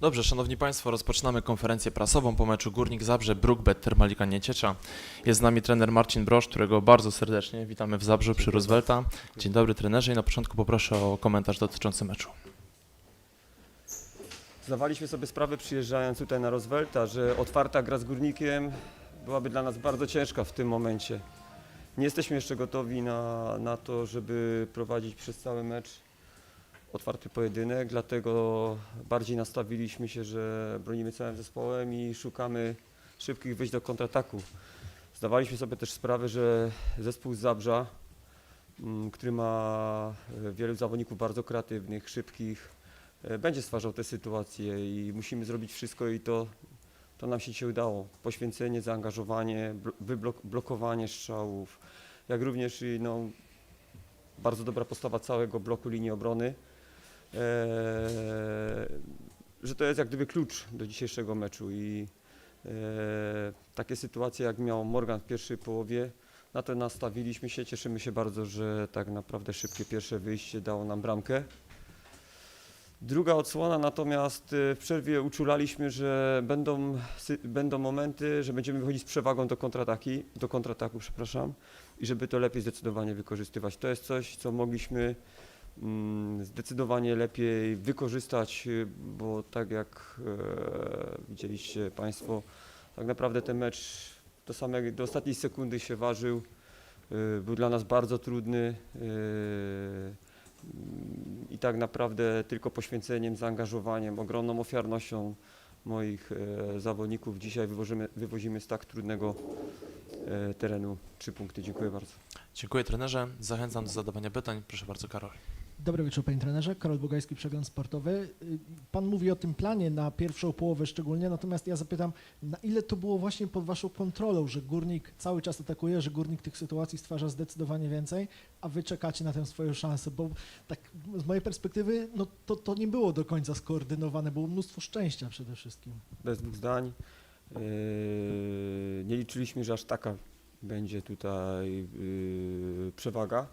Dobrze, szanowni państwo, rozpoczynamy konferencję prasową po meczu Górnik Zabrze, Brookbet, Termalika Nieciecza. Jest z nami trener Marcin Brosz, którego bardzo serdecznie witamy w Zabrzu przy Roosevelta. Dzień dobry trenerze i na początku poproszę o komentarz dotyczący meczu. Zdawaliśmy sobie sprawę przyjeżdżając tutaj na Roosevelta, że otwarta gra z Górnikiem byłaby dla nas bardzo ciężka w tym momencie. Nie jesteśmy jeszcze gotowi na, na to, żeby prowadzić przez cały mecz otwarty pojedynek, dlatego bardziej nastawiliśmy się, że bronimy całym zespołem i szukamy szybkich wyjść do kontrataku. Zdawaliśmy sobie też sprawę, że zespół z Zabrza, mm, który ma e, wielu zawodników bardzo kreatywnych, szybkich, e, będzie stwarzał te sytuacje i musimy zrobić wszystko i to, to nam się udało. Poświęcenie, zaangażowanie, blo- wyblokowanie strzałów, jak również no, bardzo dobra postawa całego bloku linii obrony. E, że to jest jak gdyby klucz do dzisiejszego meczu i e, takie sytuacje jak miał Morgan w pierwszej połowie, na to nastawiliśmy się. Cieszymy się bardzo, że tak naprawdę szybkie pierwsze wyjście dało nam bramkę. Druga odsłona natomiast e, w przerwie uczulaliśmy, że będą, będą momenty, że będziemy wychodzić z przewagą do kontrataki, do kontrataku, przepraszam, i żeby to lepiej zdecydowanie wykorzystywać. To jest coś, co mogliśmy zdecydowanie lepiej wykorzystać, y, bo tak jak e, widzieliście Państwo, tak naprawdę ten mecz do, samej, do ostatniej sekundy się ważył. Y, Był dla nas bardzo trudny y, i tak naprawdę tylko poświęceniem, zaangażowaniem, ogromną ofiarnością moich e, zawodników dzisiaj wywozimy, wywozimy z tak trudnego e, terenu trzy punkty. Dziękuję bardzo. Dziękuję trenerze, zachęcam do zadawania pytań. Proszę bardzo Karol. Dobry wieczór panie trenerze, Karol Bogajski, Przegląd Sportowy. Y, Pan mówi o tym planie na pierwszą połowę szczególnie, natomiast ja zapytam, na ile to było właśnie pod waszą kontrolą, że Górnik cały czas atakuje, że Górnik tych sytuacji stwarza zdecydowanie więcej, a wy czekacie na tę swoją szansę, bo tak z mojej perspektywy, no to, to nie było do końca skoordynowane, było mnóstwo szczęścia przede wszystkim. Bez dwóch zdań. Yy, Nie liczyliśmy, że aż taka będzie tutaj yy, przewaga.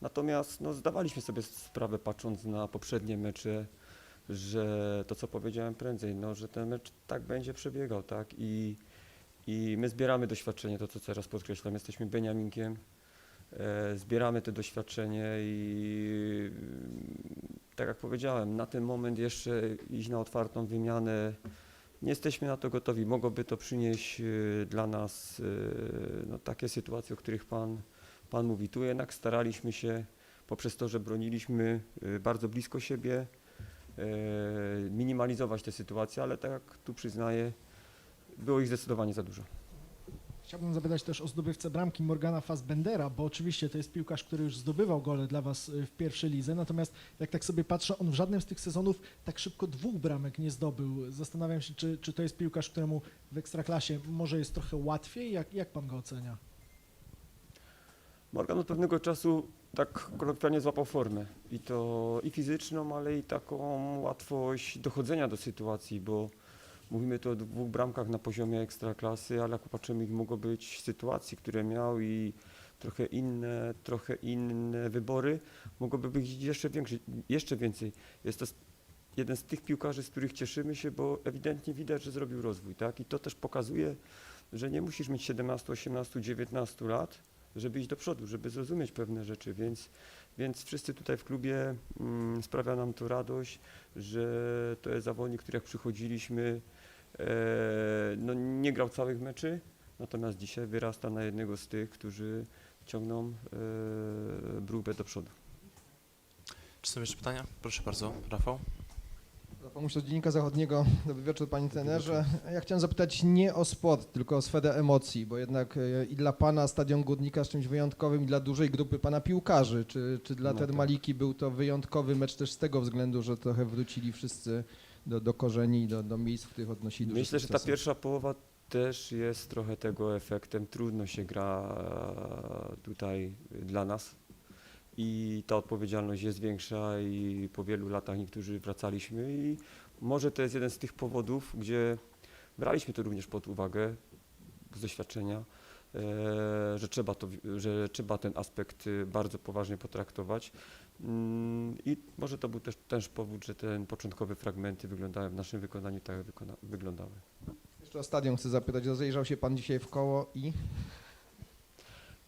Natomiast no, zdawaliśmy sobie sprawę, patrząc na poprzednie mecze, że to, co powiedziałem prędzej, no, że ten mecz tak będzie przebiegał, tak? I, i my zbieramy doświadczenie, to co teraz podkreślam, jesteśmy Beniaminkiem, e, zbieramy to doświadczenie i mm, tak jak powiedziałem, na ten moment jeszcze iść na otwartą wymianę nie jesteśmy na to gotowi. Mogłoby to przynieść e, dla nas e, no, takie sytuacje, o których pan, pan mówi. Tu jednak staraliśmy się poprzez to, że broniliśmy e, bardzo blisko siebie, e, minimalizować te sytuacje, ale tak jak tu przyznaję, było ich zdecydowanie za dużo. Chciałbym zapytać też o zdobywcę bramki Morgana Fassbendera, bo oczywiście to jest piłkarz, który już zdobywał gole dla Was y, w pierwszej lidze, natomiast jak tak sobie patrzę, on w żadnym z tych sezonów tak szybko dwóch bramek nie zdobył. Zastanawiam się, czy, czy to jest piłkarz, któremu w Ekstraklasie może jest trochę łatwiej? Jak, jak Pan go ocenia? Morgan od pewnego czasu tak kolokwialnie złapał formę i to i fizyczną, ale i taką łatwość dochodzenia do sytuacji, bo mówimy tu o dwóch bramkach na poziomie ekstraklasy, ale jak popatrzymy, mogło być sytuacji, które miał i trochę inne, trochę inne wybory, mogłoby być jeszcze, większy, jeszcze więcej. Jest to jeden z tych piłkarzy, z których cieszymy się, bo ewidentnie widać, że zrobił rozwój, tak? I to też pokazuje, że nie musisz mieć 17, 18, 19 lat, żeby iść do przodu, żeby zrozumieć pewne rzeczy, więc, więc wszyscy tutaj w klubie mm, sprawia nam to radość, że to jest zawodnik, który jak przychodziliśmy, e, no nie grał całych meczy, natomiast dzisiaj wyrasta na jednego z tych, którzy ciągną e, do przodu. Czy są jeszcze pytania? Proszę bardzo, Rafał. Pomóż z Dziennika Zachodniego. Dobry wieczór Panie trenerze. Ja chciałem zapytać nie o sport, tylko o sferę emocji, bo jednak e, i dla Pana Stadion Górnika jest czymś wyjątkowym i dla dużej grupy Pana piłkarzy. Czy, czy dla No tak. Termaliki był to wyjątkowy mecz też z tego względu, że trochę wrócili wszyscy do, do korzeni, do, do miejsc, w których odnosili Myślę, że ta sukcesy? pierwsza połowa też jest trochę tego efektem. Trudno się gra e, tutaj dla nas i ta odpowiedzialność jest większa i po wielu latach niektórzy wracaliśmy i może to jest jeden z tych powodów, gdzie braliśmy to również pod uwagę z doświadczenia, e, że trzeba, to, że trzeba ten aspekt e, bardzo poważnie potraktować. Mm, I może to był też, też powód, że te początkowe fragmenty wyglądały w naszym wykonaniu tak, jak wyglądały. Jeszcze o stadion chcę zapytać. Rozejrzał się pan dzisiaj w koło i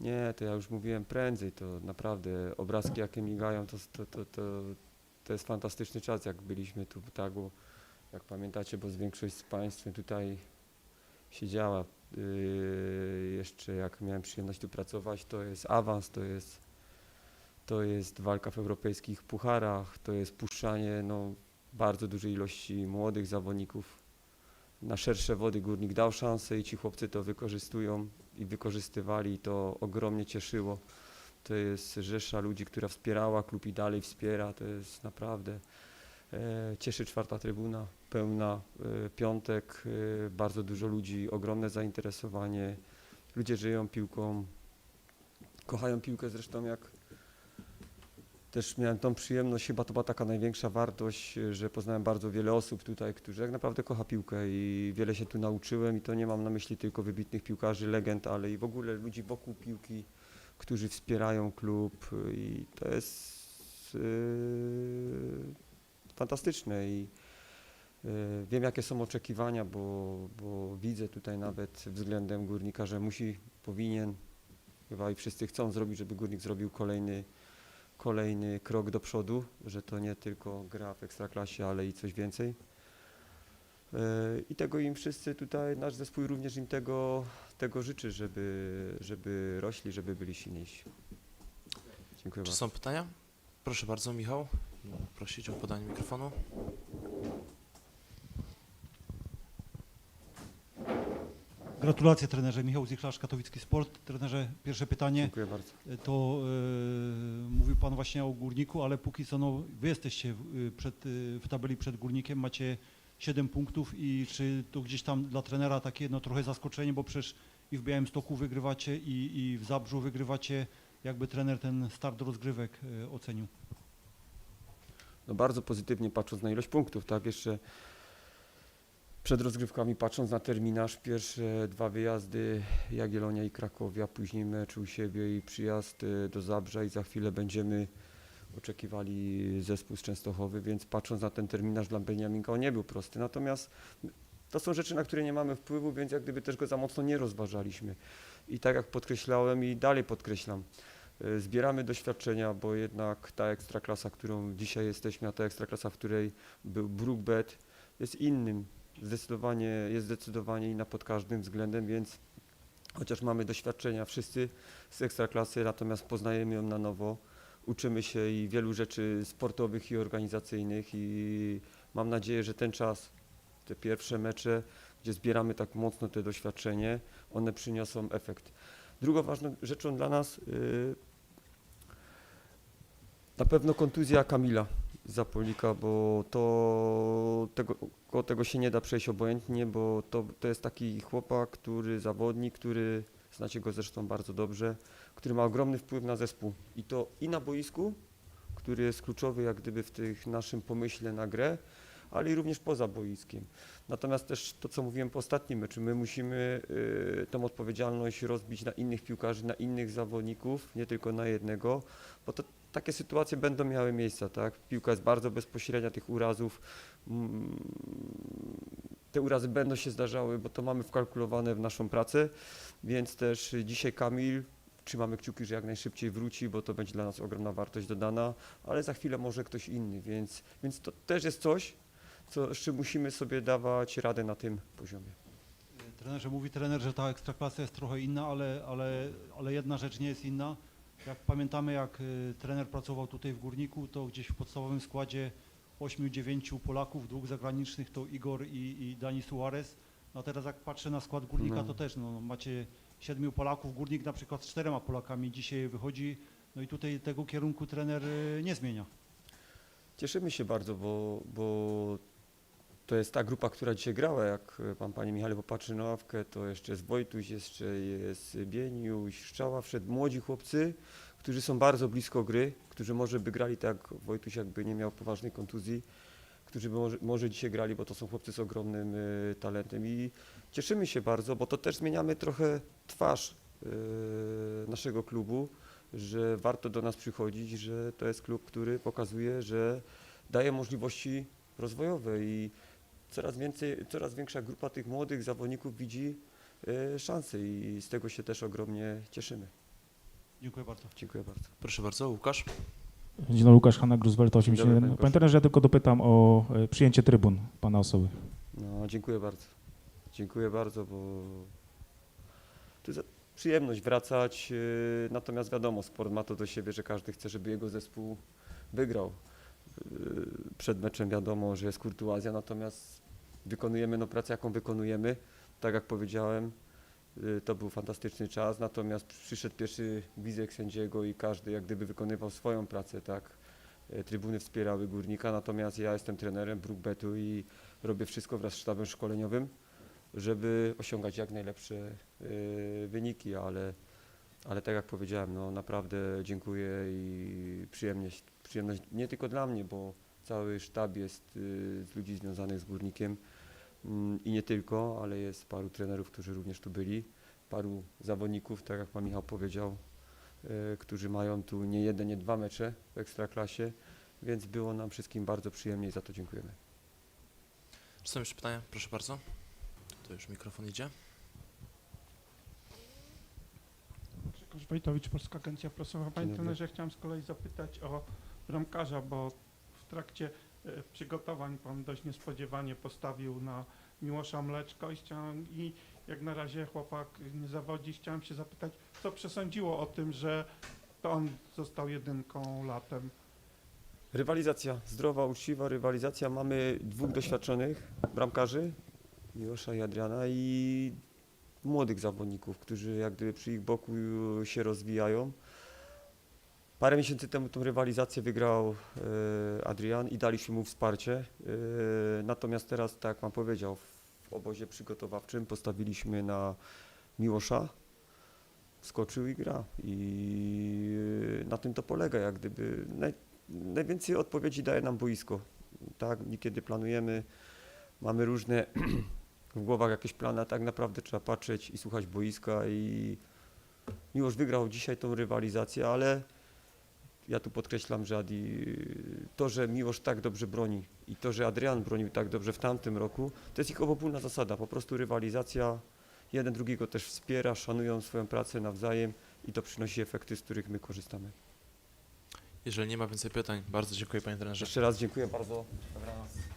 Nie, to ja już mówiłem prędzej, to naprawdę obrazki jakie migają, to, to, to, to, to jest fantastyczny czas, jak byliśmy tu w Tagu, jak pamiętacie, bo z większość z Państwem tutaj siedziała. Yy, jeszcze jak miałem przyjemność tu pracować, to jest awans, to jest, to jest walka w europejskich pucharach, to jest puszczanie no, bardzo dużej ilości młodych zawodników na szersze wody. Górnik dał szansę i ci chłopcy to wykorzystują i wykorzystywali to ogromnie cieszyło. To jest rzesza ludzi, która wspierała klub i dalej wspiera. To jest naprawdę e, cieszy czwarta trybuna, pełna e, piątek, e, bardzo dużo ludzi, ogromne zainteresowanie. Ludzie żyją piłką, kochają piłkę zresztą jak też miałem tą przyjemność, chyba to była taka największa wartość, że poznałem bardzo wiele osób tutaj, którzy naprawdę kocha piłkę i wiele się tu nauczyłem i to nie mam na myśli tylko wybitnych piłkarzy, legend, ale i w ogóle ludzi wokół piłki, którzy wspierają klub i to jest yy, fantastyczne i yy, wiem jakie są oczekiwania, bo, bo widzę tutaj nawet względem górnika, że musi, powinien, chyba i wszyscy chcą zrobić, żeby górnik zrobił kolejny kolejny krok do przodu, że to nie tylko gra w ekstraklasie, ale i coś więcej. Yy, I tego im wszyscy tutaj, nasz zespół również im tego, tego życzy, żeby, żeby rośli, żeby byli silniejsi. Dziękuję Czy bardzo. są pytania? Proszę bardzo, Michał. Prosić o podanie mikrofonu. Gratulacje trenerze. Michał Zichlarz, Katowicki Sport. Trenerze, pierwsze pytanie. Dziękuję bardzo. To e, mówił Pan właśnie o Górniku, ale póki co no, Wy jesteście w, przed, e, w tabeli przed Górnikiem, macie 7 punktów i czy to gdzieś tam dla trenera takie no, trochę zaskoczenie, bo przecież i w Białymstoku wygrywacie i, i w Zabrzu wygrywacie. Jakby trener ten start rozgrywek e, ocenił? No bardzo pozytywnie patrząc na ilość punktów, tak? Jeszcze przed rozgrywkami patrząc na terminarz, pierwsze dwa wyjazdy Jagiellonia i Krakowia, później mecz u siebie i przyjazd y, do Zabrza i za chwilę będziemy oczekiwali zespół z Częstochowy, więc patrząc na ten terminarz dla Beniaminka on nie był prosty. Natomiast to są rzeczy, na które nie mamy wpływu, więc jak gdyby też go za mocno nie rozważaliśmy. I tak jak podkreślałem i dalej podkreślam, y, zbieramy doświadczenia, bo jednak ta ekstraklasa, którą dzisiaj jesteśmy, a ta ekstraklasa, w której był Brookbet, jest innym, zdecydowanie, jest zdecydowanie inna pod każdym względem, więc chociaż mamy doświadczenia wszyscy z ekstraklasy, natomiast poznajemy ją na nowo, uczymy się i wielu rzeczy sportowych i organizacyjnych i mam nadzieję, że ten czas, te pierwsze mecze, gdzie zbieramy tak mocno te doświadczenie, one przyniosą efekt. Drugą ważną rzeczą dla nas yy, na pewno kontuzja Kamila Zapolika, bo to tego, tego się nie da przejść obojętnie, bo to, to jest taki chłopak, który zawodnik, który znacie go zresztą bardzo dobrze, który ma ogromny wpływ na zespół i to i na boisku, który jest kluczowy jak gdyby w tych naszym pomyśle na grę, ale i również poza boiskiem. Natomiast też to, co mówiłem po ostatnim meczu, my musimy y, tą odpowiedzialność rozbić na innych piłkarzy, na innych zawodników, nie tylko na jednego, bo to takie sytuacje będą miały miejsca, tak? Piłka jest bardzo bezpośrednia, tych urazów, mm, te urazy będą się zdarzały, bo to mamy wkalkulowane w naszą pracę, więc też dzisiaj Kamil, trzymamy kciuki, że jak najszybciej wróci, bo to będzie dla nas ogromna wartość dodana, ale za chwilę może ktoś inny, więc, więc to też jest coś, co, z czym musimy sobie dawać radę na tym poziomie. Trenerze, mówi trener, że ta ekstraklasa jest trochę inna, ale, ale, ale jedna rzecz nie jest inna. Jak pamiętamy, jak y, trener pracował tutaj w Górniku, to gdzieś w podstawowym składzie 8-9 Polaków, dwóch zagranicznych to Igor i, i Dani Suarez. No a teraz jak patrzę na skład Górnika, No. to też no, macie siedmiu Polaków, Górnik na przykład z czterema Polakami dzisiaj wychodzi, no i tutaj tego kierunku trener y, nie zmienia. Cieszymy się bardzo, bo, bo to jest ta grupa, która dzisiaj grała, jak pan panie Michale popatrzy na ławkę, to jeszcze jest Wojtuś, jeszcze jest Bieniuś, Szczała, wszedł młodzi chłopcy, którzy są bardzo blisko gry, którzy może by grali tak Wojtuś, jakby nie miał poważnej kontuzji, którzy by może, może dzisiaj grali, bo to są chłopcy z ogromnym y, talentem. I cieszymy się bardzo, bo to też zmieniamy trochę twarz y, naszego klubu że warto do nas przychodzić, że to jest klub, który pokazuje, że daje możliwości rozwojowe i coraz więcej, coraz większa grupa tych młodych zawodników widzi e, szanse i z tego się też ogromnie cieszymy. Dziękuję bardzo. Dziękuję bardzo. Proszę bardzo, Łukasz. Dzień dobry, Łukasz Hanna, Gruzwelta dobry, 81. panie trenerze, ja tylko dopytam o e, przyjęcie trybun pana osoby. No, dziękuję bardzo. Dziękuję bardzo, bo to jest przyjemność wracać. yy, Natomiast wiadomo, sport ma to do siebie, że każdy chce, żeby jego zespół wygrał. Yy, Przed meczem wiadomo, że jest kurtuazja, natomiast wykonujemy no, pracę, jaką wykonujemy. Tak jak powiedziałem, yy, to był fantastyczny czas, natomiast przyszedł pierwszy wizek sędziego i każdy jak gdyby wykonywał swoją pracę, tak. Yy, Trybuny wspierały górnika, natomiast ja jestem trenerem Brookbetu i robię wszystko wraz z sztabem szkoleniowym, żeby osiągać jak najlepsze y, wyniki, ale, ale tak jak powiedziałem, no naprawdę dziękuję i przyjemność, przyjemność nie tylko dla mnie, bo cały sztab jest y, z ludzi związanych z górnikiem mm, i nie tylko, ale jest paru trenerów, którzy również tu byli, paru zawodników, tak jak pan Michał powiedział, y, którzy mają tu nie jeden, nie dwa mecze w Ekstraklasie, więc było nam wszystkim bardzo przyjemnie i za to dziękujemy. Czy są jeszcze pytania? Proszę bardzo. To już mikrofon idzie. Wojtowicz, Polska Agencja Prasowa. Panie trenerze, chciałem z kolei zapytać o bramkarza, bo w trakcie e, przygotowań pan dość niespodziewanie postawił na Miłosza Mleczko i, chciałem, i jak na razie chłopak nie zawodzi. Chciałem się zapytać, co przesądziło o tym, że to on został jedynką latem? Rywalizacja, zdrowa, uczciwa rywalizacja. Mamy dwóch doświadczonych bramkarzy, Miłosza i Adriana i młodych zawodników, którzy jak gdyby przy ich boku się rozwijają. Parę miesięcy temu tą rywalizację wygrał e, Adrian i daliśmy mu wsparcie. E, natomiast teraz, tak jak Pan powiedział, w obozie przygotowawczym postawiliśmy na Miłosza. Skoczył i gra. I e, na tym to polega, jak gdyby. Naj, najwięcej odpowiedzi daje nam boisko. Tak, niekiedy planujemy, mamy różne w głowach jakieś plany, a tak naprawdę trzeba patrzeć i słuchać boiska i Miłosz wygrał dzisiaj tą rywalizację, ale ja tu podkreślam, że Adi, to, że Miłosz tak dobrze broni i to, że Adrian bronił tak dobrze w tamtym roku, to jest ich obopólna zasada, po prostu rywalizacja, jeden drugiego też wspiera, szanują swoją pracę nawzajem i to przynosi efekty, z których my korzystamy. Jeżeli nie ma więcej pytań, bardzo dziękuję panie trenerze. Jeszcze raz dziękuję bardzo. Dobranoc.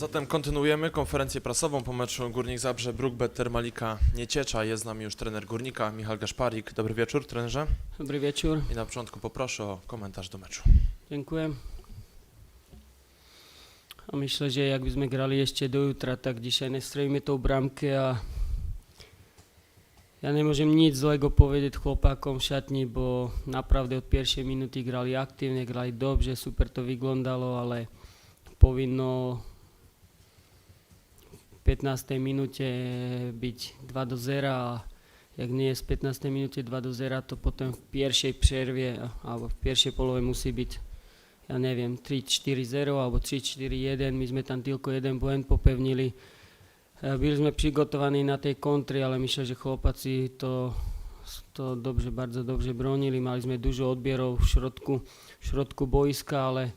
Zatem kontynuujemy konferencję prasową po meczu Górnik Zabrze, Brookbet Termalika Nieciecza. Jest z nami już trener Górnika, Michał Gaszparik. Dobry wieczór, trenerze. Dobry wieczór, I na początku poproszę o komentarz do meczu. dziękuję. A myślę, że jakbyśmy grali jeszcze do jutra, tak dzisiaj nie strzelimy tą bramkę a ja nie możemy nic złego powiedzieć chłopakom w szatni, bo naprawdę od pierwszej minuty grali aktywnie, grali dobrze, super to wyglądało, ale powinno 15 minucie być 2 do 0, a jak nie jest w 15 minucie 2 do 0, to potem w pierwszej przerwie a- albo w pierwszej połowie musi być ja nie wiem, 3-4-0 albo 3-4-1, my sme tam tylko jeden błęd popewnili. E, Byli sme przygotowani na tej kontry, ale myślę, że chłopacy to, to dobrze, bardzo dobrze bronili. Mali sme dużo odbierov v środku, v środku boiska, ale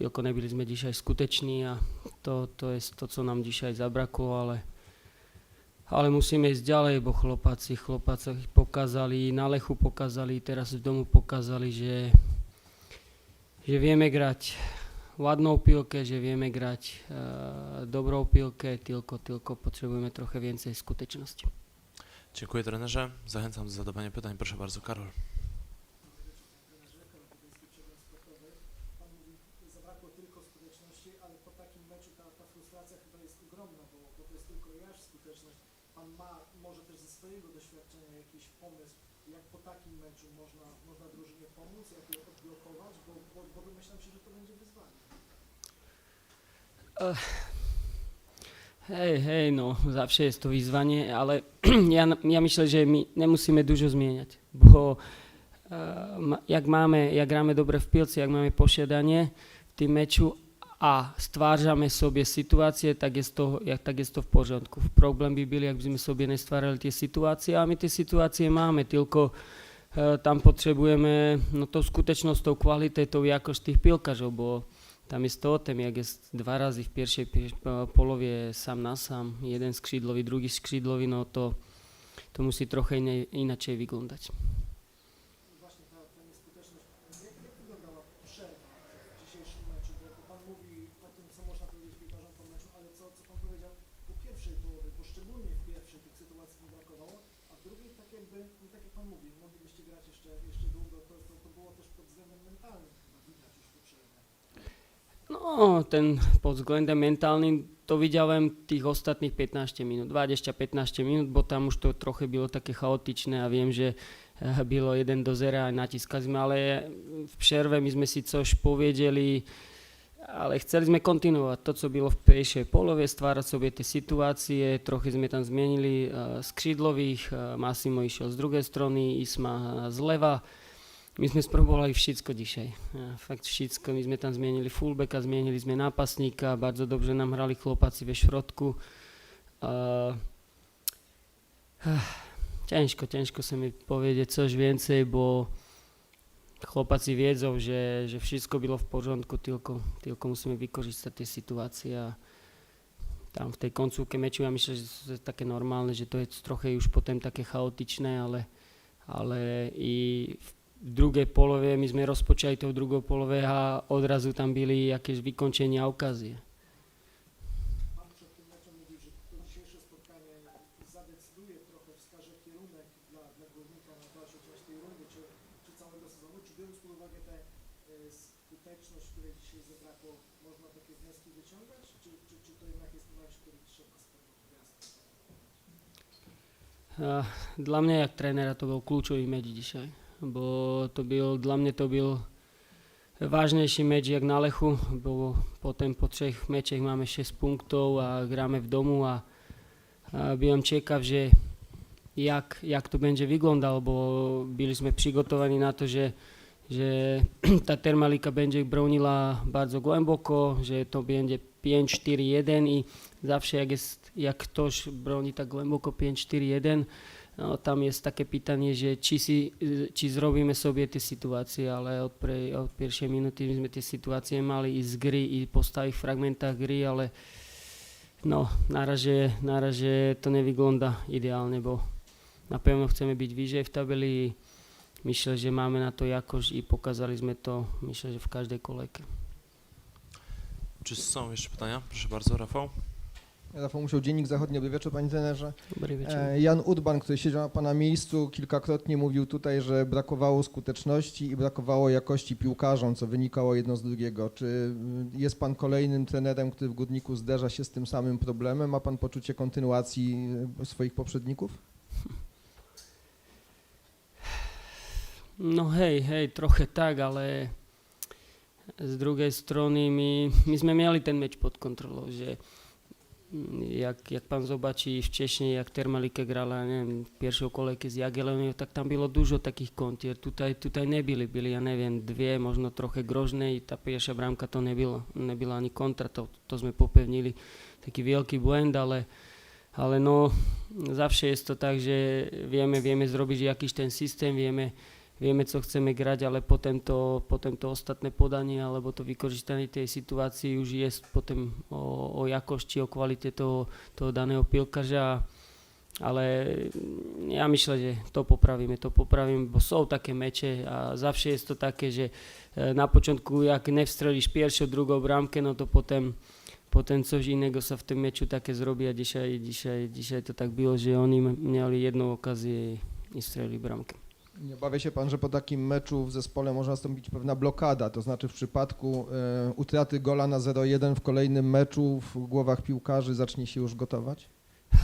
tylko nebyli sme dzisiaj skuteční a to, to jest to, co nám dzisiaj zabraklo, ale ale musíme ísť ďalej, bo chlopaci, chlopaci pokazali, na Lechu pokazali, teraz v domu pokazali, že že vieme grať ładnou pilkę, že vieme grať e, dobrou pilkę, tylko, tylko potrzebujemy trochę więcej skuteczności. Dziękuję trenerze. Zachęcam do zadawania pytań. Proszę bardzo, Karol. Pan mówi, zabrakło tylko skuteczności, ale po takim meczu ta, ta frustracja chyba jest ogromna, bo, bo to jest tylko jaż skuteczność. Pan ma może też ze swojego doświadczenia jakiś pomysł, jak po takim meczu można, można drużynie pomóc, jak je odblokować, bo, bo, bo domyślam się, że to będzie wyzwanie. Hej, hej, no, zawsze jest to wyzwanie, ale ja, ja myślę, że my nemusíme dużo zmieniać, bo ma- jak máme, jak gramy dobre v pilce, jak máme posiadanie v tým meczu a stvářame sobie sytuacje, tak jest to, jak, tak jest to v porządku. Problém by byl, jak by sme sobie nestvárali tie situácie a my tie situácie máme, tylko e, tam potrebujeme no, tou skutečnosť, tou kvalitou, jakož tých pilkařov, bo tam jest to o tym, jak jest dwa razy w pierwszej pie- po- połowie sam na sam, jeden skrzydłowy, drugi skrzydłowy, no to, to musi trochę inne, inaczej wyglądać. Właśnie ta, ta nieskuteczność. Jak, jak wyglądała przerwa w dzisiejszym meczu? Bo bo Pan mówi o tym, co można powiedzieć piłkarzom po meczu, ale co, co Pan powiedział po pierwszej połowie, bo szczególnie w pierwszej tych sytuacji nie brakowało, a w drugiej tak jakby, no tak jak Pan mówi, moglibyście grać jeszcze, jeszcze długo, to, to, to było też pod względem mentalnym. No, ten pod względem mentalnym to widziałem tych ostatnich 15 minut, 20-15 minut, bo tam už to trochę było takie chaotyczne a wiem, że e, było 1 do 0 a naciskali sme, ale v przerve my sme si coś powiedzieli, ale chceli sme kontinuovať to, co bylo v prvej polovie, stvárať sobie tie situácie, trochu sme tam zmenili uh, skřídlových, uh, Massimo išiel z druhej strany, Isma uh, zleva, my sme sprobovali všetko dzisiaj. E, Fakt všetko. My sme tam zmienili fullbacka, zmienili sme nápasníka, bardzo dobrze nám hrali chłopaci ve środku. Uh, Ciężko, ciężko sa mi powiedzieć coś więcej, bo chlopáci viedzov, že, že všetko bylo v pořádku, tylko, tylko musíme vykoristať tie situácie a tam v tej koncúke meču ja myslím, že to je také normálne, že to je trochu už potom také chaotičné, ale, ale i v druhej polove my sme rozpočali v druhou polove a odrazu tam byli akéž vykončenia a. Dla mňa, jak trénera, to bol kľúčový meč dzisiaj, bo to byl, dla mňa to byl vážnejší meč jak na Lechu, bo potom po třech mečech máme 6 punktov a hráme v domu a, a byłem ciekaw, že jak, jak to będzie wyglądał, bo byli sme przygotowani na to, že že tá termalika będzie bronila bardzo głęboko, že to będzie 5-4-1 i zawsze jak, jest, jak ktoś broni tak głęboko 5-4-1, no, tam jest takie pytanie, že či, si, či zrobíme sobie tie situácie, ale od, pre, od pierwszej minuty my sme tie situácie mali i z gry, i po stałych fragmentách gry, ale no, na razie, to nevygląda ideálne, bo na chceme byť vyžej v tabeli, myślę, že máme na to jakož i pokazali sme to, myślę, že v každej kolejke. Czy są jeszcze pytania? Proszę bardzo, Rafał. Rafał Musiał, Dziennik Zachodni, dobry wieczór Panie trenerze. Dobry wieczór. E, Jan Udban, który siedział na Pana miejscu, kilkakrotnie mówił tutaj, że brakowało skuteczności i brakowało jakości piłkarzom, co wynikało jedno z drugiego. Czy jest Pan kolejnym trenerem, który w Górniku zderza się z tym samym problemem? Ma Pan poczucie kontynuacji y, swoich poprzedników? No hej, hej, trochę tak, ale z drugiej strony my, my sme mieli ten meč pod kontrolou, že jak, jak pan zobačí wcześniej, jak Termalike grala, neviem, v pierwšej kolejke s Jagielloniou, tak tam bylo dużo takých kontier. Tutaj, tutaj nebyli, byli, ja neviem, dvě, možno trochu grožné, tá pierwsza bramka to nebylo, nebyla ani kontra, to, to sme popevnili. Taký veľký blend, ale ale no, zawsze jest to tak, že vieme, vieme zrobiť jakýś ten systém, vieme, vieme, co chceme grať, ale potom to, potom to ostatné podanie alebo to vykořistanie tej situácii už je potom o, o jakosti, o kvalite toho, toho daného pilkařa. Ale ja myślę, že to popravíme, to popravíme, bo sú také meče a zawsze jest to také, že e, na początku, jak nevstrelíš pierwszą, drugą bramkę, no to potem potem coś innego sa v tom meču také zrobí a dzisiaj, dzisiaj, dzisiaj to tak było, že oni mieli jedną okazję i strzelili bramkę. Nie obawia się Pan, że po takim meczu w zespole może nastąpić pewna blokada, to znaczy w przypadku e, utraty gola na 0-1 w kolejnym meczu w głowach piłkarzy zacznie się już gotować?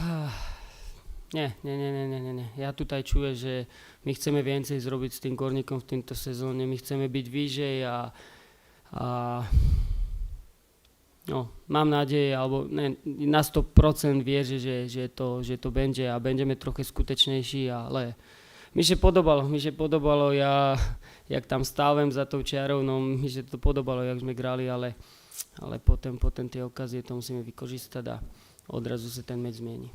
Nie, nie, nie, nie, nie, nie, nie. Ja tutaj czuję, že my chceme więcej zrobiť s tým Gorníkom v tejto sezóne. My chceme byť vyžej a, a no, mám nádej, alebo ne, na 100% wierzę, že, že, to, že to będzie a będziemy trochę skutečnejší, ale mi się podobalo, mi się podobalo, ja jak tam stávem za tou čiarou, no mi się to podobalo, jak sme grali, ale, ale potom, potom tie okazie to musíme vykorzystať a odrazu sa ten meč zmieni.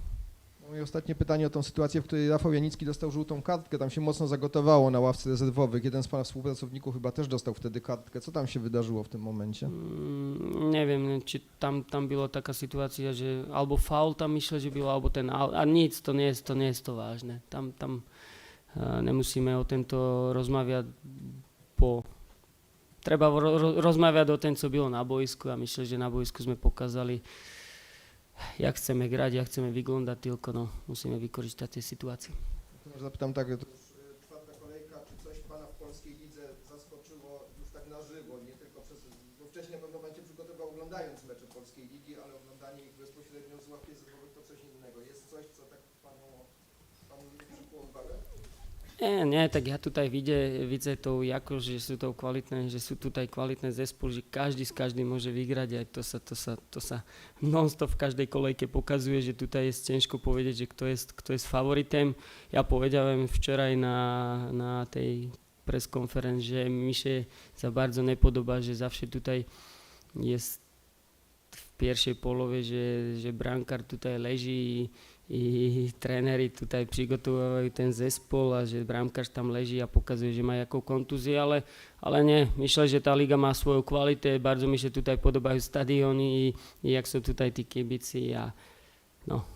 No i ostatnie pytanie o tą sytuację, w której Rafał Janicki dostał żółtą kartkę. Tam się mocno zagotowało na ławce rezerwowych. Jeden z Pana współpracowników chyba też dostał wtedy kartkę. Co tam się wydarzyło w tym momencie? Mm, neviem, či tam, tam byla taká situácia, že alebo faul tam myslel, že byl, alebo ten a nic, to nie je to, nie je to vážne. Tam, tam nemusíme o tento rozmawiać po... Treba ro, ro, rozmawiać o tym, co było na boisku a myślę, že na boisku sme pokazali, jak chceme grać, jak chceme wyglądać, tylko no, musíme vykorzystať tie situácie. Zapytam tak, to już e, czwarta kolejka, czy coś Pana w polskiej lidze zaskoczyło już tak na żywo, nie tylko przez, bo wcześniej na pewno Pan się przygotował oglądając mecze polskiej ligi, ale oglądanie ich bezpośrednio z ławki rezerwowych to coś innego. Jest coś, co tak Panu, Panu przykuło uwagę? Nie, nie, tak ja tutaj vidie, widzę to jako, že sú to kvalitné, že sú tutaj kvalitné zespół, že každý s každým môže vygrať a to sa, to sa, to sa non-stop v každej kolejke pokazuje, že tutaj jest ciężko powiedzieć, že kto jest, kto jest favoritem. Ja powiedziałem wczoraj na, na tej press conference, že mi się za bardzo nepodobá, že zawsze tutaj jest v pierwszej polowie, že, že brankár tutaj leží i tréneri tutaj przygotowywają ten zespół, a že bramkarz tam leží a pokazuje, že má jakou kontuzję, ale, ale nie, myślę, že ta liga má svoju kvalitu, bardzo mi się tutaj podobajú stadiony i jak sú tutaj tí kibici a no,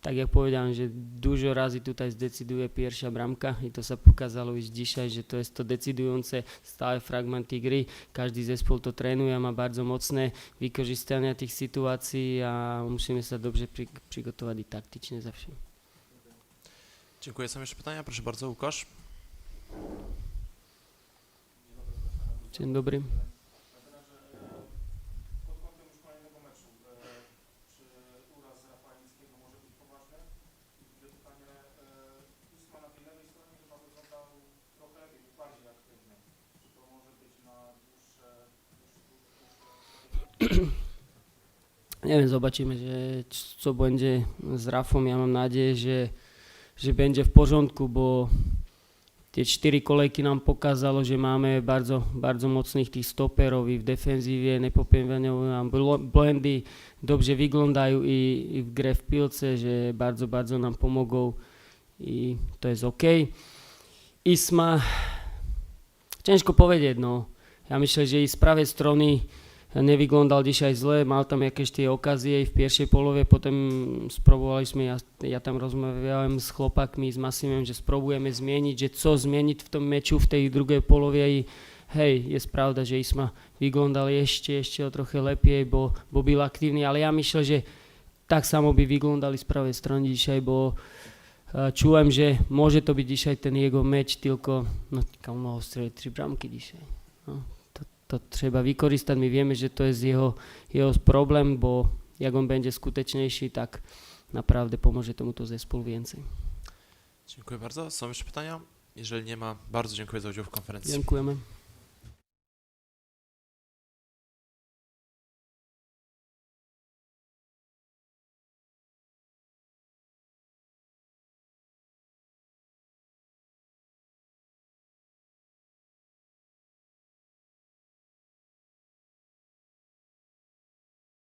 tak jak powiedziałem, že dużo razy tutaj zdecyduje pierwsza bramka i to sa pokazalo już dzisiaj, že to jest to decydujące stałe fragmenty gry. Każdy zespół to trénuje, má bardzo mocné vykorzystania tých situácií a musíme sa dobrze przy, przygotować i taktycznie zawsze. Dziękuję. Są jeszcze pytania? Proszę bardzo, Łukasz. Dzień dobry. Nie wiem, zobaczymy, że, co będzie z Rafą. Ja mam nadzieję, że, że będzie w porządku, bo tie čtyři kolejky nám pokazalo, že máme bardzo, bardzo mocných tých stoperov i v defenzíve, nepopievaňujú nám blo- blendy, dobře vyglądajú i, i v gre v pilce, že bardzo, bardzo nám pomogou i to jest OK. Isma, ciężko powiedzieć, no. Ja myślę, že i z prawej strony nevyglądal dzisiaj zle, mal tam jakieś tie okazie i v pierwszej połowie, potem spróbowaliśmy, ja, ja tam rozmawiałem z chłopakami, z Masimem, że spróbujemy zmienić, że co zmienić w tym meczu w tej drugiej połowie i hej, jest prawda, że Isma wyglądal jeszcze, jeszcze o trochę lepiej, bo, bo był aktywny, ale ja myślę, że tak samo by vyglądali z prawej strany dzisiaj, bo e, czułem, że może to być dzisiaj ten jego mecz, tylko no, tylko on miał 3 bramki dzisiaj. No. To, to treba vykoristať, my vieme, že to je jeho, jeho problém, bo jak on będzie skuteczniejszy, tak naprawdę pomoże tomuto zespół więcej. Dziękuję bardzo. Są jeszcze pytania? Jeżeli nie ma, bardzo dziękuję za udział w konferencji. Dziękujemy.